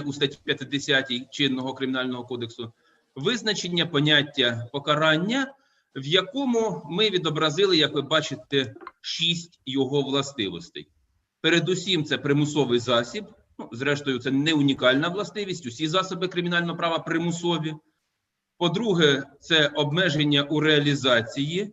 у статті 50 чинного кримінального кодексу, визначення поняття покарання, в якому ми відобразили, як ви бачите, шість його властивостей. Передусім, це примусовий засіб. Ну, зрештою, це не унікальна властивість. Усі засоби кримінального права примусові. По-друге, це обмеження у реалізації,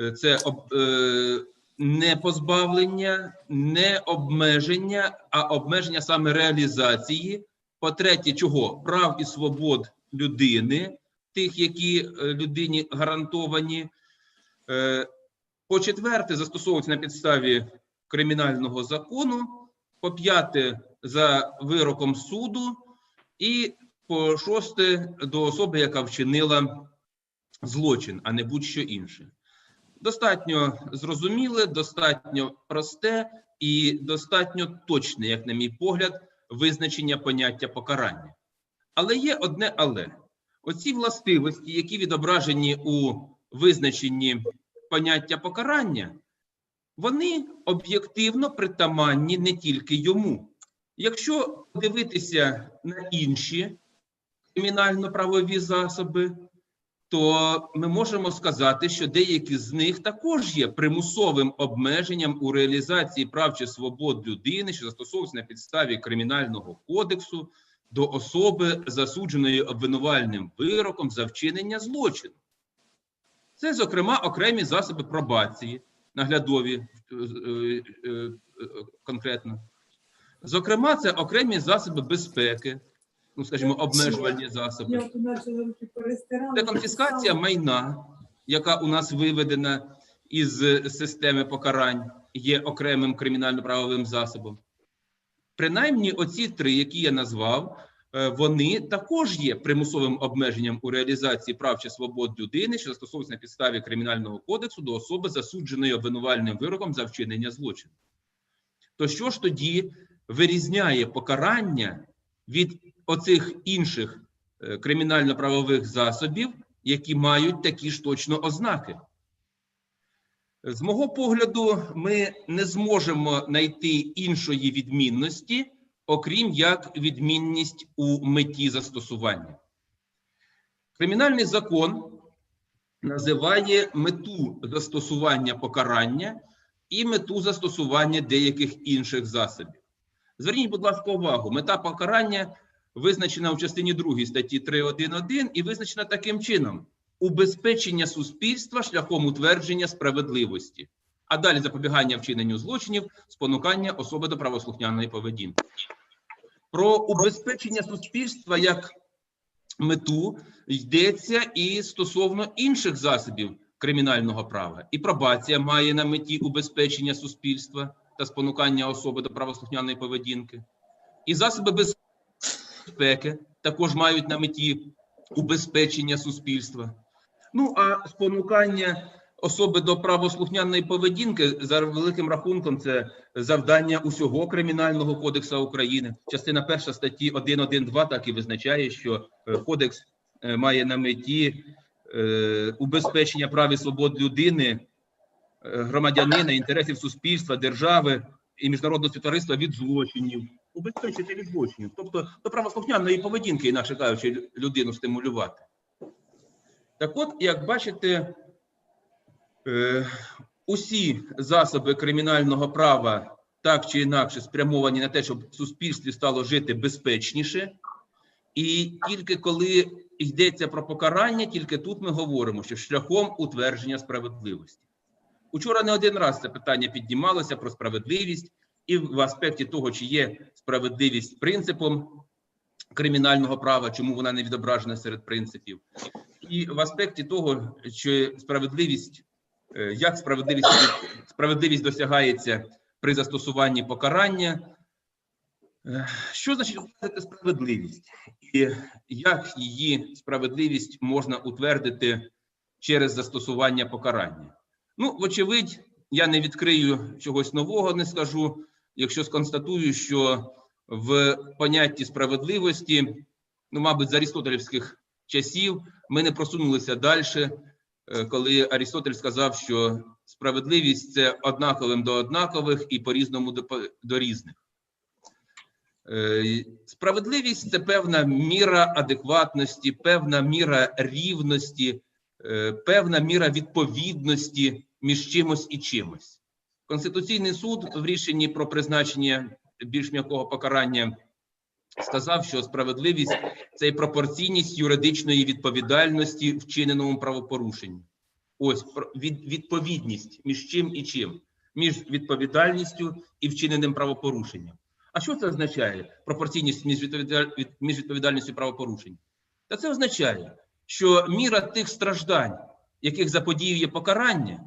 Е, це об- е, не позбавлення, не обмеження, а обмеження саме реалізації. По-третє, чого? Прав і свобод людини, тих, які е, людині гарантовані. Е, По-четверте, застосовується на підставі кримінального закону. По-п'яте, за вироком суду. І по шосте, до особи, яка вчинила злочин, а не будь-що інше. Достатньо зрозуміле, достатньо просте і достатньо точне, як на мій погляд, визначення поняття покарання. Але є одне але. Оці властивості, які відображені у визначенні поняття покарання, вони об'єктивно притаманні не тільки йому. Якщо дивитися на інші кримінально-правові засоби, то ми можемо сказати, що деякі з них також є примусовим обмеженням у реалізації прав чи свобод людини, що застосовується на підставі кримінального кодексу до особи, засудженої обвинувальним вироком за вчинення злочину. Це, зокрема, окремі засоби пробації, наглядові е, е, е, конкретно. Зокрема, це окремі засоби безпеки, ну, скажімо, обмежувальні засоби. Це конфіскація майна, яка у нас виведена із системи покарань, є окремим кримінально-правовим засобом. Принаймні, оці три, які я назвав, е, вони також є примусовим обмеженням у реалізації прав чи свобод людини, що застосовується на підставі кримінального кодексу до особи, засудженої обвинувальним вироком за вчинення злочину. То що ж тоді вирізняє покарання від оцих інших е, кримінально-правових засобів, які мають такі ж точно ознаки. З мого погляду, ми не зможемо знайти іншої відмінності, окрім як відмінність у меті застосування. Кримінальний закон називає мету застосування покарання і мету застосування деяких інших засобів. Зверніть, будь ласка, увагу, мета покарання визначена в частині 2 статті 3.1.1 і визначена таким чином: убезпечення суспільства шляхом утвердження справедливості, а далі запобігання вчиненню злочинів, спонукання особи до правослухняної поведінки. Про убезпечення суспільства як мету йдеться і стосовно інших засобів кримінального права. І пробація має на меті убезпечення суспільства та спонукання особи до правослухняної поведінки. І засоби безпеки також мають на меті убезпечення суспільства. Ну а спонукання особи до правослухняної поведінки за великим рахунком це завдання усього кримінального кодексу України. Частина перша статті 1.1.2 так і визначає, що е, кодекс е, має на меті е, убезпечення прав і свобод людини, громадянина, інтересів суспільства, держави і міжнародного співтовариства від злочинів. Убезпечити від злочинів, тобто до правослухняної поведінки, інакше кажучи, людину стимулювати. Так от, як бачите, е, усі засоби кримінального права так чи інакше спрямовані на те, щоб в суспільстві стало жити безпечніше. І тільки коли йдеться про покарання, тільки тут ми говоримо, що шляхом утвердження справедливості. Учора не один раз це питання піднімалося про справедливість, і в аспекті того, чи є справедливість принципом кримінального права, чому вона не відображена серед принципів, і в аспекті того, чи справедливість, е, як справедливість, справедливість досягається при застосуванні покарання. Е, Що значить утвердити справедливість? І як її справедливість можна утвердити через застосування покарання? Ну, вочевидь, я не відкрию чогось нового, не скажу, якщо сконстатую, що в понятті справедливості, ну, мабуть, з арістотелівських часів ми не просунулися далі, е, коли Арістотель сказав, що справедливість це однаковим до однакових і по-різному до, до різних. Е, Справедливість це певна міра адекватності, певна міра рівності, е, певна міра відповідності між чимось і чимось. Конституційний суд в рішенні про призначення більш м'якого покарання сказав, що справедливість це і пропорційність юридичної відповідальності вчиненому правопорушенню. Ось відповідність між чим і чим, між відповідальністю і вчиненим правопорушенням. А що це означає? Пропорційність між, відповідаль... між відповідальністю і? Та це означає, що міра тих страждань, яких заподіює покарання,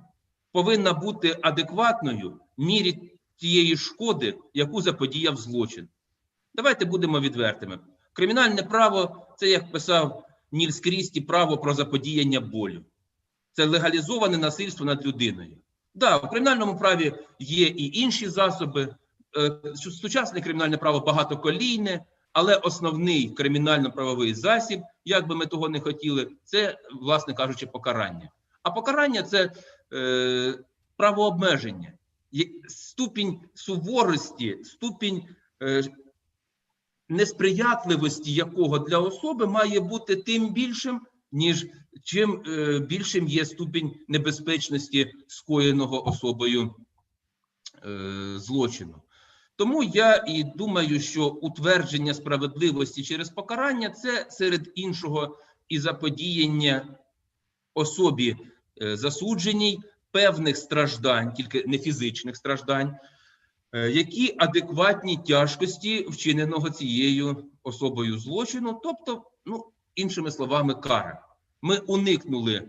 повинна бути адекватною мірі тієї шкоди, яку заподіяв злочин. Давайте будемо відвертими. Кримінальне право це, як писав Нільс Крісті, право про заподіяння болю. Це легалізоване насильство над людиною. Да, в кримінальному праві є і інші засоби. Е, Сучасне кримінальне право багатоколійне, але основний кримінально-правовий засіб, як би ми того не хотіли, це, власне кажучи, покарання. А покарання це правообмеження, ступінь суворості, ступінь е, несприятливості якого для особи має бути тим більшим, ніж чим е, більшим є ступінь небезпечності скоєного особою е, злочину. Тому я і думаю, що утвердження справедливості через покарання це серед іншого і заподіяння особі е, засудженій певних страждань, тільки не фізичних страждань, е, які адекватні тяжкості вчиненого цією особою злочину, тобто, ну, іншими словами, кара. Ми уникнули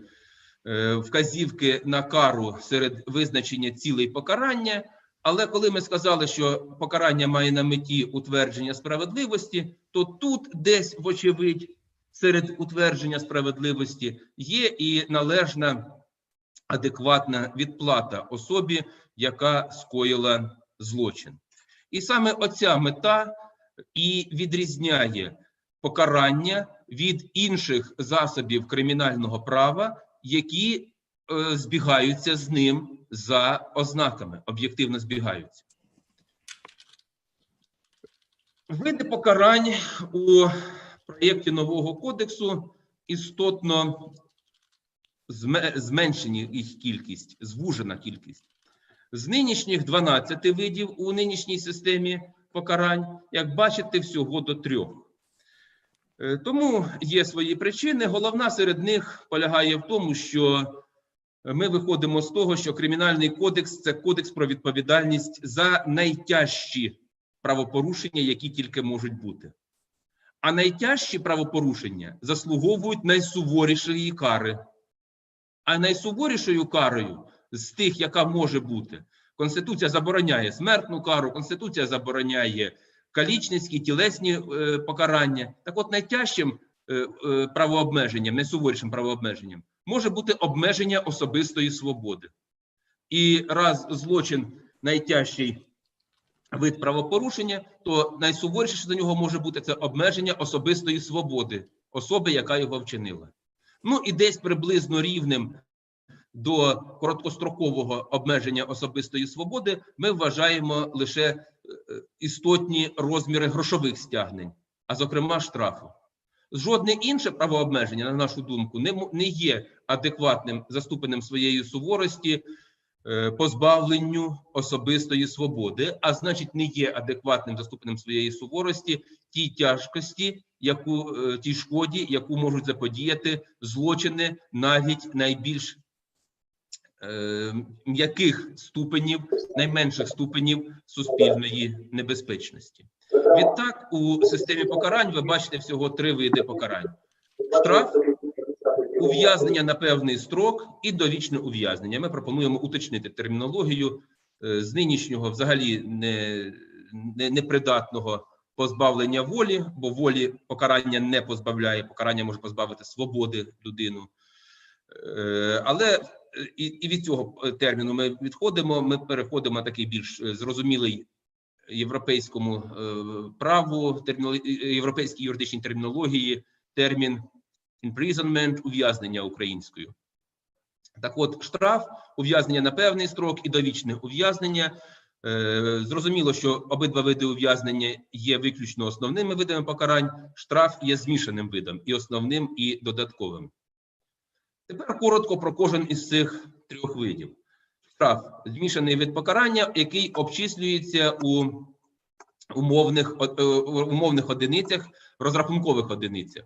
е, вказівки на кару серед визначення цілей покарання. Але коли ми сказали, що покарання має на меті утвердження справедливості, то тут десь, вочевидь, серед утвердження справедливості є і належна адекватна відплата особі, яка скоїла злочин. І саме оця мета і відрізняє покарання від інших засобів кримінального права, які е, збігаються з ним за ознаками, об'єктивно збігаються. Види покарань у проєкті нового кодексу істотно зменшені їх кількість, звужена кількість. З нинішніх 12 видів у нинішній системі покарань, як бачите, всього до трьох. Е, Тому є свої причини. Головна серед них полягає в тому, що ми виходимо з того, що Кримінальний кодекс це кодекс про відповідальність за найтяжчі правопорушення, які тільки можуть бути. А найтяжчі правопорушення заслуговують найсуворішої кари. А найсуворішою карою з тих, яка може бути, Конституція забороняє смертну кару, Конституція забороняє калічницькі, тілесні е, покарання. Так от найтяжчим е, е, правообмеженням, найсуворішим правообмеженням може бути обмеження особистої свободи. І раз злочин найтяжчий вид правопорушення, то найсуворіше, до нього може бути, це обмеження особистої свободи особи, яка його вчинила. Ну і десь приблизно рівним до короткострокового обмеження особистої свободи ми вважаємо лише е, істотні розміри грошових стягнень, а зокрема штрафу. Жодне інше правообмеження, на нашу думку, не, є адекватним заступеним своєї суворості позбавленню особистої свободи, а значить, не є адекватним заступеним своєї суворості тій тяжкості, яку е, тій шкоді, яку можуть заподіяти злочини навіть найбільш е, м'яких ступенів, найменших ступенів суспільної небезпечності. Відтак, у системі покарань ви бачите всього три види покарань: штраф, ув'язнення на певний строк і довічне ув'язнення. Ми пропонуємо уточнити термінологію е, з нинішнього, взагалі не, не, непридатного позбавлення волі, бо волі покарання не позбавляє, покарання може позбавити свободи людину. Е, Але е, і, і від цього терміну ми відходимо. Ми переходимо на такий більш зрозумілий європейському праву, європейській юридичній термінології термін imprisonment, ув'язнення українською. Так от, штраф, ув'язнення на певний строк і довічне ув'язнення Е, Зрозуміло, що обидва види ув'язнення є виключно основними видами покарань. Штраф є змішаним видом і основним, і додатковим. Тепер коротко про кожен із цих трьох видів. Штраф змішаний вид покарання, який обчислюється у умовних, е, умовних одиницях, розрахункових одиницях.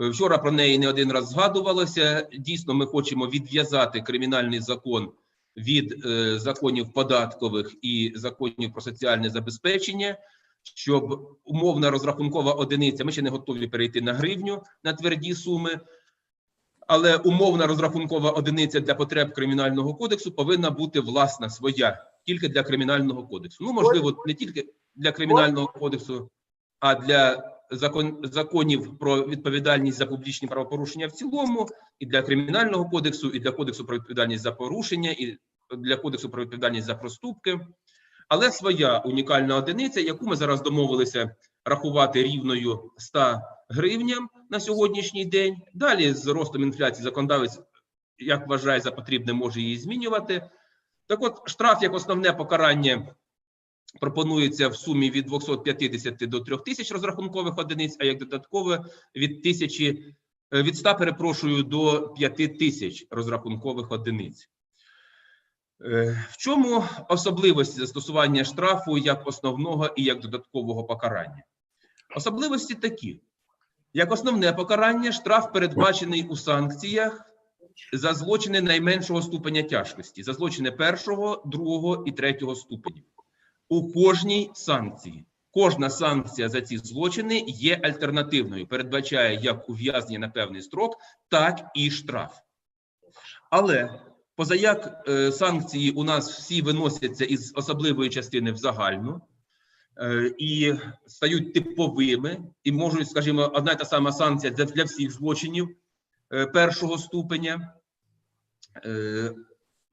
Е, Вчора про неї не один раз згадувалося. Дійсно, ми хочемо відв'язати кримінальний закон від е, законів податкових і законів про соціальне забезпечення, щоб умовна розрахункова одиниця. Ми ще не готові перейти на гривню на тверді суми. Але умовна розрахункова одиниця для потреб кримінального кодексу повинна бути власна своя, тільки для кримінального кодексу. Ну, можливо, не тільки для кримінального кодексу, а для закон, законів про відповідальність за публічні правопорушення в цілому, і для кримінального кодексу, і для кодексу про відповідальність за порушення, і для кодексу про відповідальність за проступки. Але своя унікальна одиниця, яку ми зараз домовилися рахувати рівною 100 гривням на сьогоднішній день. Далі з ростом інфляції законодавець, як вважає за потрібне, може її змінювати. Так от, штраф як основне покарання пропонується в сумі від 250 до 3000 розрахункових одиниць, а як додаткове від 1000, е, від 100, перепрошую, до 5000 розрахункових одиниць. Е, В чому особливості застосування штрафу як основного і як додаткового покарання? Особливості такі: як основне покарання, штраф передбачений у санкціях за злочини найменшого ступеня тяжкості, за злочини першого, другого і третього ступенів. У кожній санкції. Кожна санкція за ці злочини є альтернативною, передбачає як ув'язнення на певний строк, так і штраф. Але позаяк е, санкції у нас всі виносяться із особливої частини в загальну е, і стають типовими, і можуть, скажімо, одна й та сама санкція для, всіх злочинів е, першого ступеня.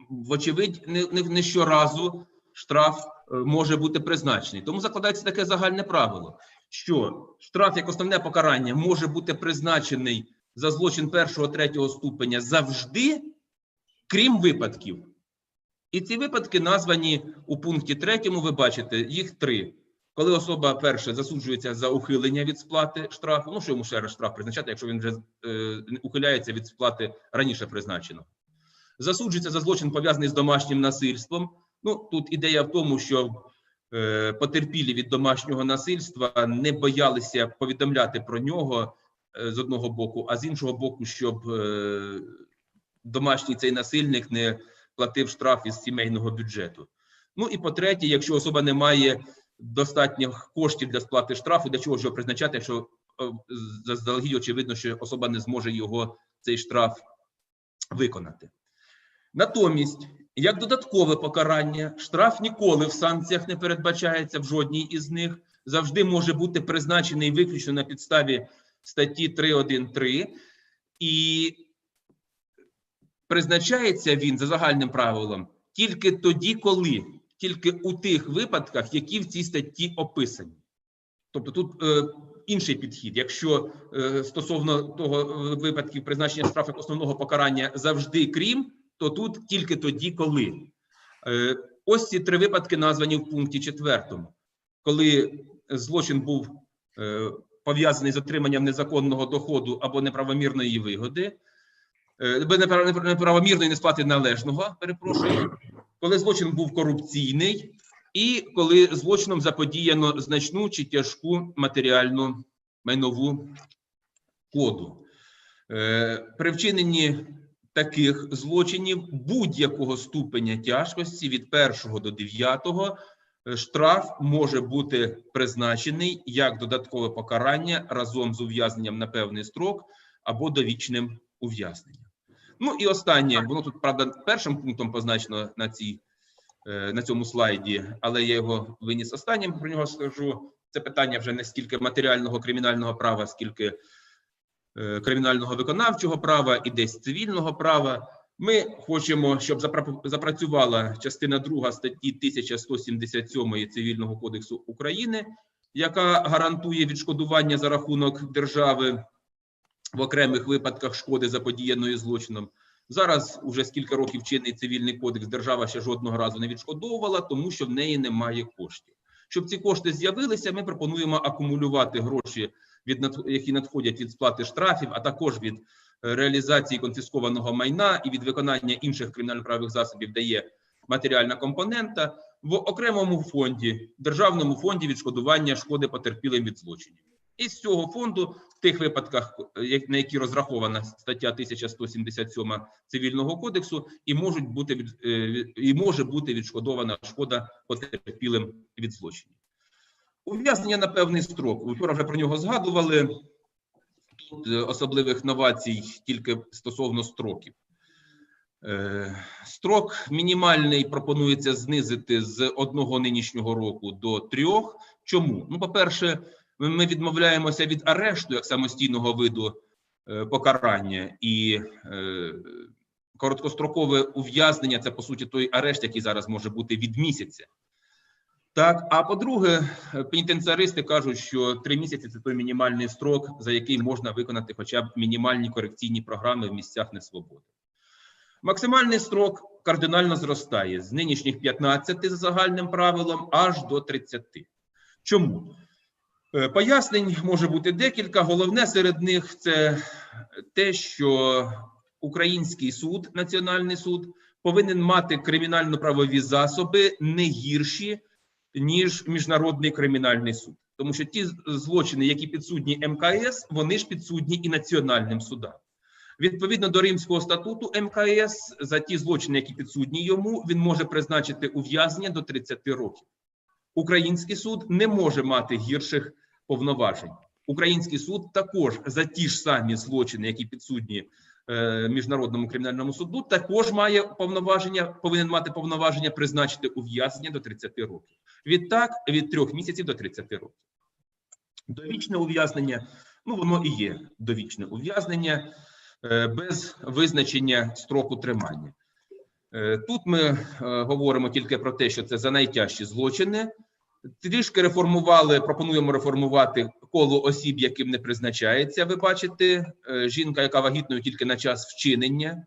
Вочевидь, не, не, не щоразу штраф може бути призначений. Тому закладається таке загальне правило, що штраф як основне покарання може бути призначений за злочин першого третього ступеня завжди, крім випадків. І ці випадки названі у пункті третьому. Ви бачите, їх три. Коли особа перше засуджується за ухилення від сплати штрафу, ну що йому ще раз штраф призначати, якщо він вже е, ухиляється від сплати раніше призначено. Засуджується за злочин пов'язаний з домашнім насильством. Ну тут ідея в тому, що е, потерпілі від домашнього насильства не боялися повідомляти про нього е, з одного боку, а з іншого боку, щоб е, домашній цей насильник не платив штраф із сімейного бюджету. Ну і по-третє, якщо особа не має достатньо коштів для сплати штрафу, для чого ж його призначати, якщо заздалегідь очевидно, що особа не зможе його цей штраф виконати. Натомість, як додаткове покарання, штраф ніколи в санкціях не передбачається в жодній із них, завжди може бути призначений виключно на підставі статті 3.1.3 і призначається він за загальним правилом тільки тоді, коли тільки у тих випадках, які в цій статті описані. Тобто тут е, інший підхід. Якщо е, стосовно того е, випадків призначення штрафу основного покарання завжди крім, то тут тільки тоді, коли. Е, ось ці три випадки названі в пункті четвертому, коли злочин був е, пов'язаний з отриманням незаконного доходу або неправомірної вигоди, е, неправомірної несплати належного, перепрошую, коли злочин був корупційний, і коли злочином заподіяно значну чи тяжку матеріальну майнову коду. При вчиненні таких злочинів будь-якого ступеня тяжкості від 1 до 9 е, штраф може бути призначений як додаткове покарання разом з ув'язненням на певний строк або довічним ув'язненням. Ну і останнє, воно тут правда першим пунктом позначено на цій е, на цьому слайді, але я його виніс останнім. Про нього скажу. Це питання вже не стільки матеріального кримінального права, скільки кримінального виконавчого права і десь цивільного права. Ми хочемо, щоб запрацювала частина 2 статті 1177 Цивільного кодексу України, яка гарантує відшкодування за рахунок держави в окремих випадках шкоди заподіяної злочином. Зараз уже скільки років чинний цивільний кодекс держава ще жодного разу не відшкодовувала, тому що в неї немає коштів. Щоб ці кошти з'явилися, ми пропонуємо акумулювати гроші, від які надходять від сплати штрафів, а також від е, реалізації конфіскованого майна і від виконання інших кримінально-правових засобів, де є матеріальна компонента в окремому фонді, державному фонді відшкодування шкоди потерпілим від злочинів. І з цього фонду, в тих випадках, е, на які розрахована стаття 1177 цивільного кодексу, і можуть бути е, і може бути відшкодована шкода потерпілим від злочинів. Ув'язнення на певний строк. Вчора вже про нього згадували. Тут е, особливих новацій тільки стосовно строків. Е, Строк мінімальний пропонується знизити з одного нинішнього року до трьох. Чому? Ну, по-перше, ми- відмовляємося від арешту як самостійного виду е, покарання, і короткострокове ув'язнення це по суті той арешт, який зараз може бути від місяця. Так, а по-друге, пенітенціаристи кажуть, що три місяці це той мінімальний строк, за який можна виконати хоча б мінімальні корекційні програми в місцях несвободи. Максимальний строк кардинально зростає з нинішніх 15 за загальним правилом аж до 30. Чому? Е, Пояснень може бути декілька. Головне серед них це те, що український суд, національний суд, повинен мати кримінально-правові засоби не гірші, ніж міжнародний кримінальний суд. Тому що ті злочини, які підсудні МКС, вони ж підсудні і національним судам. Відповідно до Римського статуту МКС, за ті злочини, які підсудні йому, він може призначити ув'язнення до 30 років. Український суд не може мати гірших повноважень. Український суд також за ті ж самі злочини, які підсудні е, міжнародному кримінальному суду, також має повноваження, повинен мати повноваження призначити ув'язнення до 30 років. Відтак від трьох місяців до 30 років. Довічне ув'язнення, ну воно і є довічне ув'язнення е, без визначення строку тримання. Е, Тут ми е, говоримо тільки про те, що це за найтяжчі злочини. Трішки реформували, пропонуємо реформувати коло осіб, яким не призначається. Ви бачите, жінка, яка вагітною тільки на час вчинення,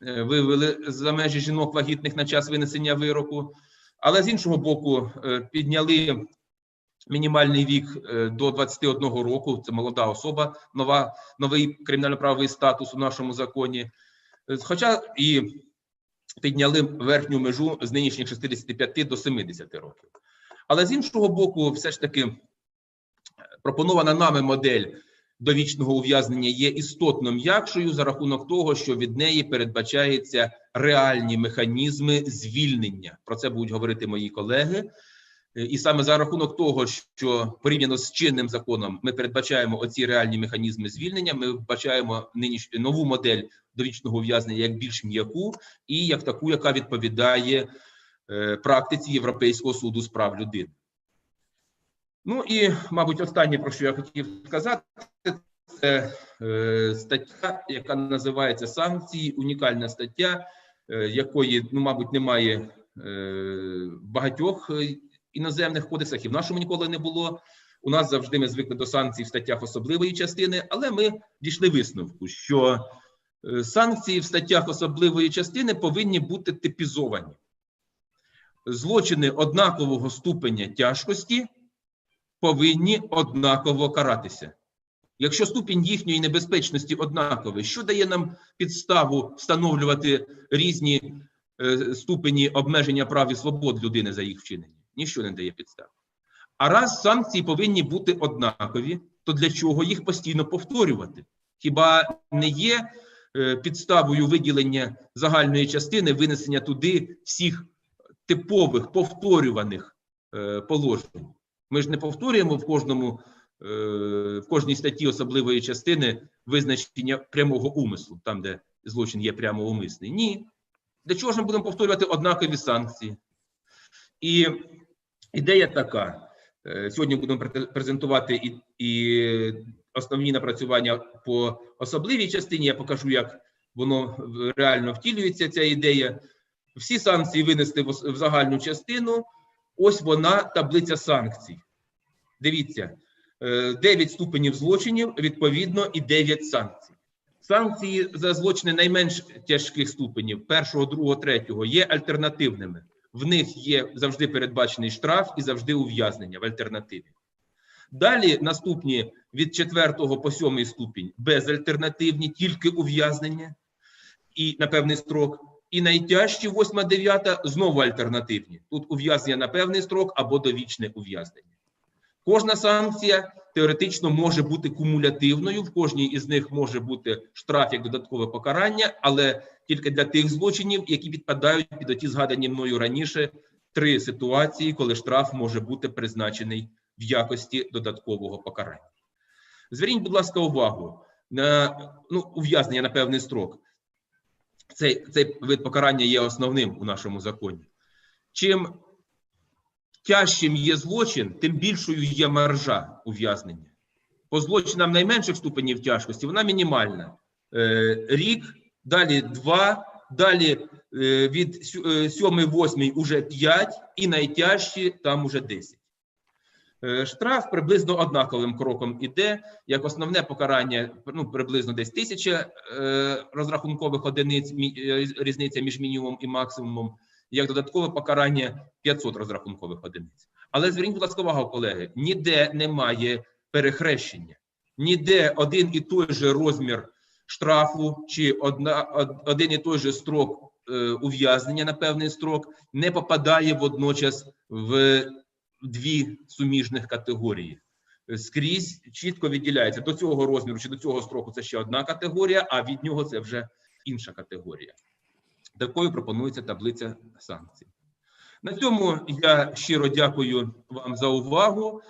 вивели за межі жінок вагітних на час винесення вироку. Але з іншого боку, е, підняли мінімальний вік е, до 21 року. Це молода особа, нова, новий кримінально-правовий статус у нашому законі. Е, Хоча і підняли верхню межу з нинішніх 65 до 70 років. Але з іншого боку, все ж таки пропонована нами модель довічного ув'язнення є істотно м'якшою за рахунок того, що від неї передбачаються реальні механізми звільнення. Про це будуть говорити мої колеги. Е, І саме за рахунок того, що порівняно з чинним законом ми передбачаємо оці реальні механізми звільнення, ми вбачаємо ниніч нову модель довічного ув'язнення як більш м'яку і як таку, яка відповідає е, практиці Європейського суду з прав людини. Ну і, мабуть, останнє, про що я хотів сказати, це е, стаття, яка називається санкції, унікальна стаття, е, якої, ну, мабуть, немає е, в багатьох іноземних кодексах, і в нашому ніколи не було. У нас завжди ми звикли до санкцій в статтях особливої частини, але ми дійшли висновку, що санкції в статтях особливої частини повинні бути типізовані. Злочини однакового ступеня тяжкості повинні однаково каратися. Якщо ступінь їхньої небезпечності однаковий, що дає нам підставу встановлювати різні е, ступені обмеження прав і свобод людини за їх вчинення? Ніщо не дає підстав. А раз санкції повинні бути однакові, то для чого їх постійно повторювати? Хіба не є е, підставою виділення загальної частини винесення туди всіх типових повторюваних е, положень? Ми ж не повторюємо в кожному е, в кожній статті особливої частини визначення прямого умислу, там де злочин є прямо умисний. Ні. Для чого ж ми будемо повторювати однакові санкції? І ідея така: Е, сьогодні будемо презентувати і, і основні напрацювання по особливій частині. Я покажу, як воно реально втілюється. Ця ідея. Всі санкції винести в загальну частину. Ось вона таблиця санкцій. Дивіться, 9 ступенів злочинів, відповідно, і 9 санкцій. Санкції за злочини найменш тяжких ступенів першого, другого, третього є альтернативними. В них є завжди передбачений штраф і завжди ув'язнення в альтернативі. Далі наступні від 4 по 7 ступінь безальтернативні, тільки ув'язнення і на певний строк. І найтяжчі 8, 9 знову альтернативні. Тут ув'язнення на певний строк або довічне ув'язнення. Кожна санкція теоретично може бути кумулятивною. В кожній із них може бути штраф як додаткове покарання, але тільки для тих злочинів, які підпадають під оті згадані мною раніше три ситуації, коли штраф може бути призначений в якості додаткового покарання. Зверніть, будь ласка, увагу на ну, ув'язнення на певний строк цей цей вид покарання є основним у нашому законі. Чим тяжчим є злочин, тим більшою є маржа ув'язнення. По злочинам найменших ступенів тяжкості вона мінімальна. Е, рік, далі два, далі е, від 7-8 е, уже 5 і найтяжчі там уже 10. Штраф приблизно однаковим кроком іде, як основне покарання, ну приблизно десь тисяча е, розрахункових одиниць, е, різниця між мінімумом і максимумом, як додаткове покарання 500 розрахункових одиниць. Але зверніть, будь ласка, увагу, колеги, ніде немає перехрещення, ніде один і той же розмір штрафу чи одна, один і той же строк е, ув'язнення на певний строк не попадає водночас в дві суміжних категорії. Скрізь чітко відділяється до цього розміру чи до цього строку це ще одна категорія, а від нього це вже інша категорія. Такою пропонується таблиця санкцій. На цьому я щиро дякую вам за увагу.